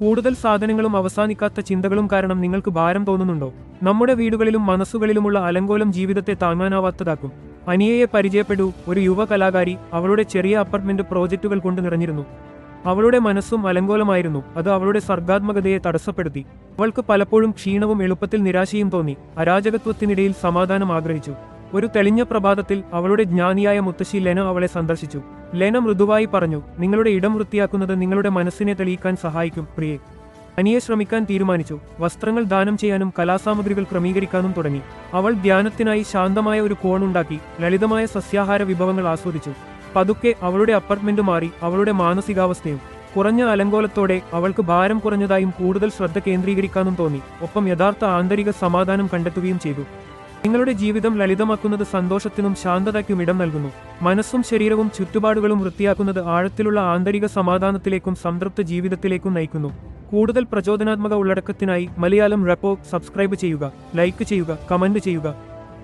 കൂടുതൽ സാധനങ്ങളും അവസാനിക്കാത്ത ചിന്തകളും കാരണം നിങ്ങൾക്ക് ഭാരം തോന്നുന്നുണ്ടോ? നമ്മുടെ വീടുകളിലും മനസ്സുകളിലുമുള്ള അലങ്കോലം ജീവിതത്തെ താങ്ങാനാവാത്തതാക്കും. അനിയയെ പരിചയപ്പെടൂ. ഒരു യുവ കലാകാരി അവളുടെ ചെറിയ അപ്പാർട്ട്മെന്റ് പ്രോജക്റ്റുകൾ കൊണ്ട് നിറഞ്ഞിരുന്നു. അവളുടെ മനസ്സും അലങ്കോലമായിരുന്നു. അത് അവളുടെ സർഗാത്മകതയെ തടസ്സപ്പെടുത്തി. അവൾക്ക് പലപ്പോഴും ക്ഷീണവും എളുപ്പത്തിൽ നിരാശയും തോന്നി. അരാജകത്വത്തിനിടയിൽ സമാധാനം ആഗ്രഹിച്ചു. ഒരു തെളിഞ്ഞ പ്രഭാതത്തിൽ അവളുടെ ജ്ഞാനിയായ മുത്തശ്ശി ലെന അവളെ സന്ദർശിച്ചു. ലെന മൃദുവായി പറഞ്ഞു നിങ്ങളുടെ ഇടം വൃത്തിയാക്കുന്നത് നിങ്ങളുടെ മനസ്സിനെ തെളിയിക്കാൻ സഹായിക്കും പ്രിയെ. അനിയെ ശ്രമിക്കാൻ തീരുമാനിച്ചു. വസ്ത്രങ്ങൾ ദാനം ചെയ്യാനും കലാസാമഗ്രികൾ ക്രമീകരിക്കാനും തുടങ്ങി. അവൾ ധ്യാനത്തിനായി ശാന്തമായ ഒരു കോണുണ്ടാക്കി ലളിതമായ സസ്യാഹാര വിഭവങ്ങൾ ആസ്വദിച്ചു. പതുക്കെ അവളുടെ അപ്പാർട്ട്മെന്റ് മാറി അവളുടെ മാനസികാവസ്ഥയും കുറഞ്ഞ അലങ്കോലത്തോടെ അവൾക്ക് ഭാരം കുറഞ്ഞതായും കൂടുതൽ ശ്രദ്ധ കേന്ദ്രീകരിക്കാനും തോന്നി. ഒപ്പം യഥാർത്ഥ ആന്തരിക സമാധാനം കണ്ടെത്തുകയും ചെയ്തു. നിങ്ങളുടെ ജീവിതം ലളിതമാക്കുന്നത് സന്തോഷത്തിനും ശാന്തതയ്ക്കും ഇടം നൽകുന്നു. മനസ്സും ശരീരവും ചുറ്റുപാടുകളും വൃത്തിയാക്കുന്നത് ആഴത്തിലുള്ള ആന്തരിക സമാധാനത്തിലേക്കും സംതൃപ്ത ജീവിതത്തിലേക്കും നയിക്കുന്നു. കൂടുതൽ പ്രചോദനാത്മക ഉള്ളടക്കത്തിനായി മലയാളം റെപ്പോ സബ്സ്ക്രൈബ് ചെയ്യുക ലൈക്ക് ചെയ്യുക കമന്റ് ചെയ്യുക.